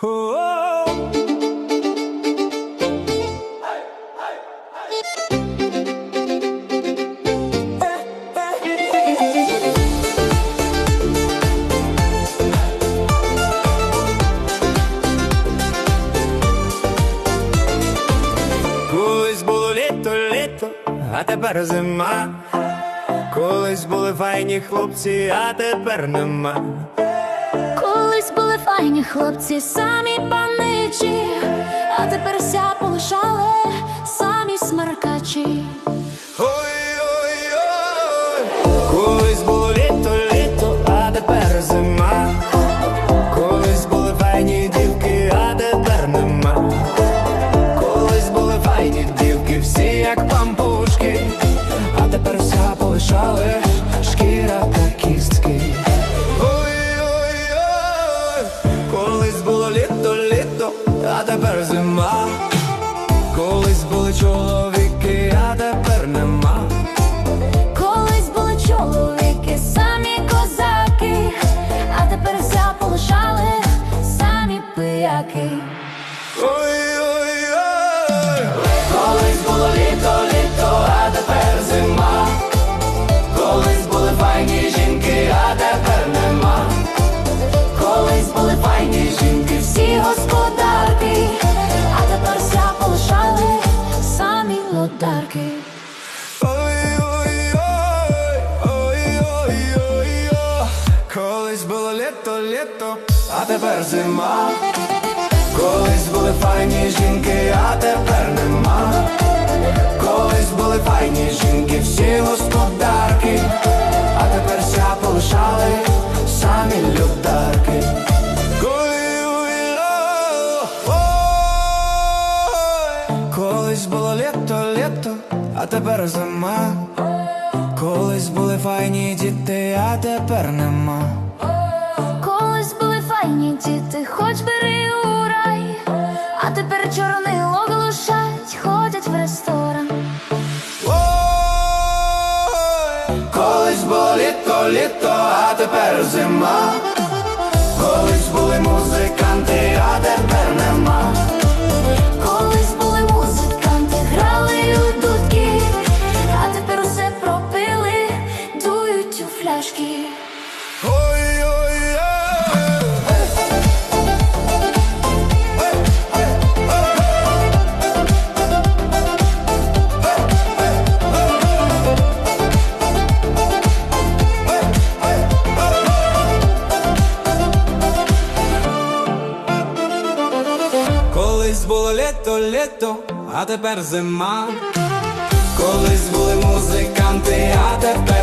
Колись було літо, літо, а тепер зима. Колись були файні хлопці, а тепер нема. Колись були файні хлопці, самі паничі, а тепер вся полишали самі смаркачі. Ой-ой-ой, колись було літо, літо, а зима. Колись були файні дівки, а нема. Колись були файні дівки, всі як пампушки, зима. Колись були чоловіки, а тепер нема. Колись були чоловіки, самі козаки, а тепер полишали самі пияки. Ой-ой-ой, ой-ой-ой-ой, колись було літо, літо, а тепер зима. Колись були файні жінки, літо, а тепер зима. Колись були файні діти, а тепер нема. Колись були файні діти, хоч бери у рай, а тепер чорний оголошать, ходять в ресторан. Колись було літо, літо, а тепер зима. Колись були музиканти, а тепер було літо, літо, а тепер зима. Колись були музиканти, а тепер